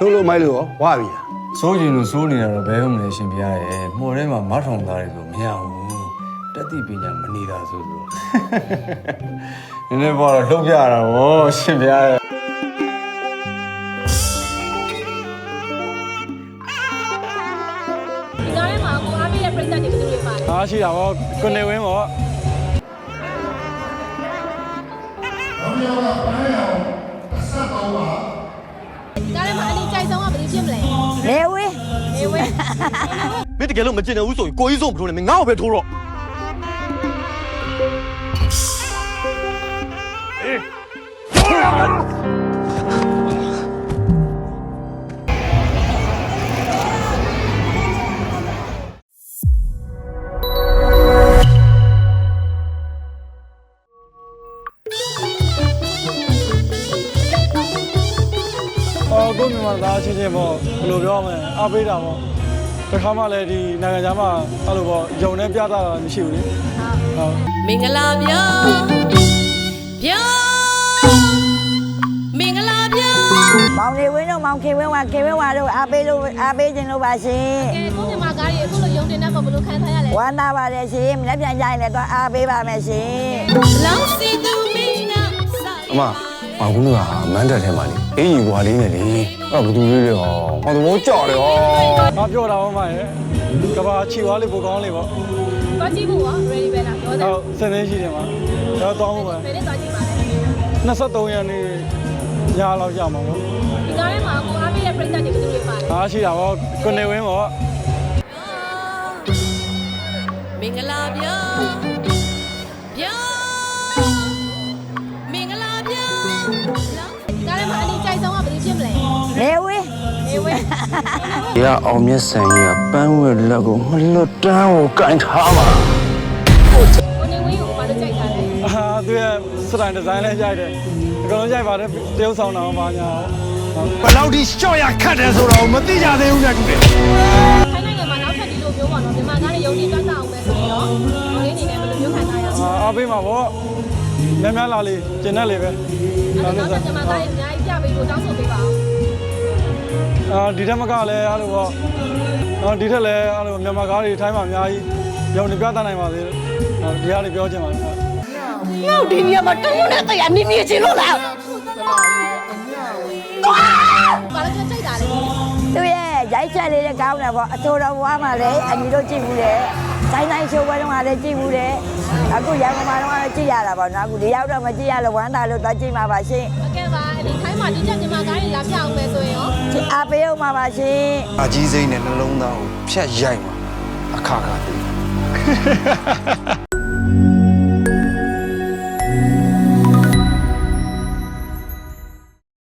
ဆိုးလို့မိုက်လို့ရောဝါပြီလားစိုးကျင်လို့စိုးနေတာတော့ဘယ်မှမလဲရှင်ပြရဲ့မှော်ထဲမှာမထောင်သားတယ်ဆိုမရဘူးတက်တိပညာမနေတာဆိုဆိုနည်းနည်းပေါ်တော့လှုပ်ပြရတာဗောရှင်ပြရဲ့ဒီကားထဲမှာကိုအားပေးတဲ့ပရိသတ်တွေဘယ်သူတွေပါလဲအားရှိတာဗောကိုနေဝင်းဗော မင်းတကယ်လို့မကျင်တဲ့ဦးဆိုရင်ကိုကြီးဆုံးမထိုးနဲ့မင်းငါ့ကိုပဲထိုးတော့အော်ကိုမြန်မာသားချင်းချင်းဗောဘယ်လိုပြောမလဲအားပေးတာဗော တခါမှလည်းဒီနိုင်ငံခြားမှာအဲ့လိုဗောယုံနဲ့ပြတာမရှိဘူးလေဟုတ်မင်္ဂလာပြောပြောမင်္ဂလာပြောမောင်လေးဝင်းတို့မောင်ခင်ဝင်းဝါခင်ဝင်းဝါတို့အားပေးလို့အားပေးခြင်းလို့ပါရှင်ကဲကိုမြန်မာကားတွေအခုလိုရုံတင်တဲ့ပုံဘယ်လိုခံစားရလဲဝမ်းသာပါတယ်ရှင်မနေ့ပြန်ကြရင်လည်းတော့အားပေးပါမယ်ရှင်လောင်စီသူမင်းနာစာအမ မကူကမန်းတက်ထဲမှာလေအေးကြီးကွာလေးနဲ့လေအဲ့ဘသူလေးတွေဟောဟောသဘောကြောက်တယ်ဟောငါပြောတာဗောမရဲ့ကဘာချီဝါလေးပိုကောင်းလေးဗောသွားကြည့်ဖို့ရော ready ပဲလားပြောတယ်ဟုတ်စနေရှိတယ်မှာတော့တောင်းဖို့ပဲဘယ်နဲ့သွားကြည့်ပါလဲ23ရက်နေ့ညလောက်ကြာမှာဗောဒီကားထဲမှာကိုအားပေးတဲ့ပရိသတ်တွေဘယ်သူတွေပါလဲအားရှိတာဗောကိုနေဝင်းဗောမင်္ဂလာပြောပြော ရအောင်မျက်စံကြီးကပန်းဝဲလက်ကိုမလွတ်တမ်းကိုကင်ထားပါကိုနေဝင်းကိုဘာလို့ကြိုက်တာလဲအာသူရဲ့စတိုင်ဒီဇိုင်းလေးရိုက်တယ်အကုန်လုံးရိုက်ပါတယ်တရုပ်ဆောင်တာပါညာဟုတ်ဘယ်လောက်ထိရှော့ရခတ်တယ်ဆိုတော့မသိကြသေးဘူးနဲ့တူတယ်ထိုင်းနိုင်ငံမှာနောက်ထပ်ဒီလိုမျိုးပေါ့နော်မြန်မာကားတွေရုံတင်ကြတာအောင်ပဲဆိုရင်တော့ကိုလေးအနေနဲ့ဘယ်လိုမျိုးခံစားရလဲအာအားပေးမှာဗောများများလာလေးကျင်တဲ့လေးပဲနောက်ထပ်မြန်မာကားတွေအများကြီးပြပေးလို့တောင်းဆိုပေးပါဦး အာဒီထက်မကလည်းအဲ့လိုဗောအော်ဒီထက်လည်းအဲ့လိုမြန်မာကားတွေထိုင်းမှာအများကြီးရုံနေပြသနိုင်ပါသေးတယ်ဟုတ်ဒီဟာလေးပြောချင်ပါတယ်ဟုတ်ငေါ့ဒီနေရာမှာတုံးနဲ့တရားမြင်မြင်ချင်းလို့လားဘာလို့ကြိုက်တာလဲသူရဲ့ရိုက်ချက်လေးလည်းကောင်းတယ်ဗောအချိုတော်ဘွားမှာလည်းအညီတို့ကြည့်ဘူးတယ်တိုင်းတိုင်းရှိုးပွဲတုန်းကလည်းကြည့်ဘူးတယ်အခုရန်ကုန်မှာတော့လည်းကြည့်ရတာဗောနော်အခုဒီရောက်တော့မကြည့်ရလို့ဝမ်းသာလို့တော့ကြည့်မှာပါရှင်အကဲပါ ဒီထိုင်းမှာဒီချက်မြန်မာကားတွေလာပြအောင်ပဲဆိုရင်ရောအားပေးအောင်ပါပါရှင်အကြီးစိမ့်နဲ့နှလုံးသားကိုဖြတ်ရိုက်မှာအခါခါသေး